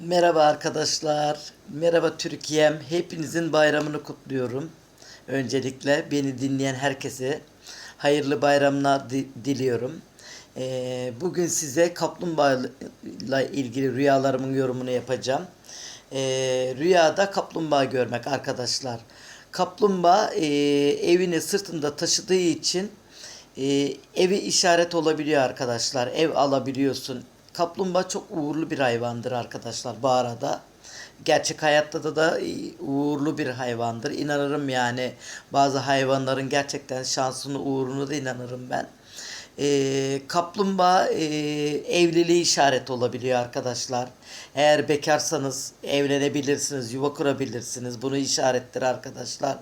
Merhaba arkadaşlar. Merhaba Türkiye'm. Hepinizin bayramını kutluyorum. Öncelikle beni dinleyen herkese hayırlı bayramlar di- diliyorum. Ee, bugün size kaplumbağayla ilgili rüyalarımın yorumunu yapacağım. Ee, rüyada kaplumbağa görmek arkadaşlar. Kaplumbağa e, evini sırtında taşıdığı için e, evi işaret olabiliyor arkadaşlar. Ev alabiliyorsun. Kaplumbağa çok uğurlu bir hayvandır arkadaşlar bu arada. Gerçek hayatta da da uğurlu bir hayvandır. İnanırım yani bazı hayvanların gerçekten şansını uğrunu da inanırım ben. E, kaplumbağa e, evliliği işaret olabiliyor arkadaşlar. Eğer bekarsanız evlenebilirsiniz, yuva kurabilirsiniz. Bunu işarettir arkadaşlar.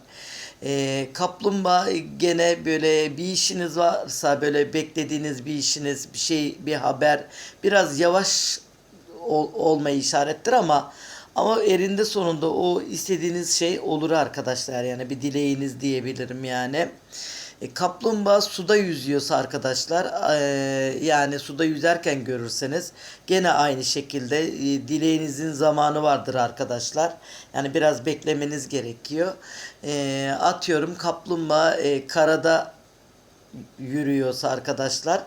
E, kaplumbağa gene böyle bir işiniz varsa böyle beklediğiniz bir işiniz, bir şey, bir haber biraz yavaş ol, olmayı işarettir ama ama erinde sonunda o istediğiniz şey olur arkadaşlar yani bir dileğiniz diyebilirim yani. E, kaplumbağa suda yüzüyorsa arkadaşlar e, yani suda yüzerken görürseniz gene aynı şekilde e, dileğinizin zamanı vardır arkadaşlar. Yani biraz beklemeniz gerekiyor. E, atıyorum kaplumbağa e, karada yürüyorsa arkadaşlar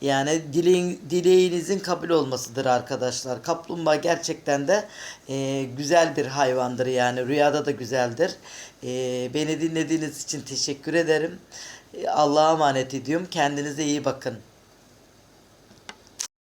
yani dileğin, dileğinizin kabul olmasıdır arkadaşlar. Kaplumbağa gerçekten de e, güzel bir hayvandır yani rüyada da güzeldir. E, beni dinlediğiniz için teşekkür ederim. E, Allah'a emanet ediyorum. Kendinize iyi bakın.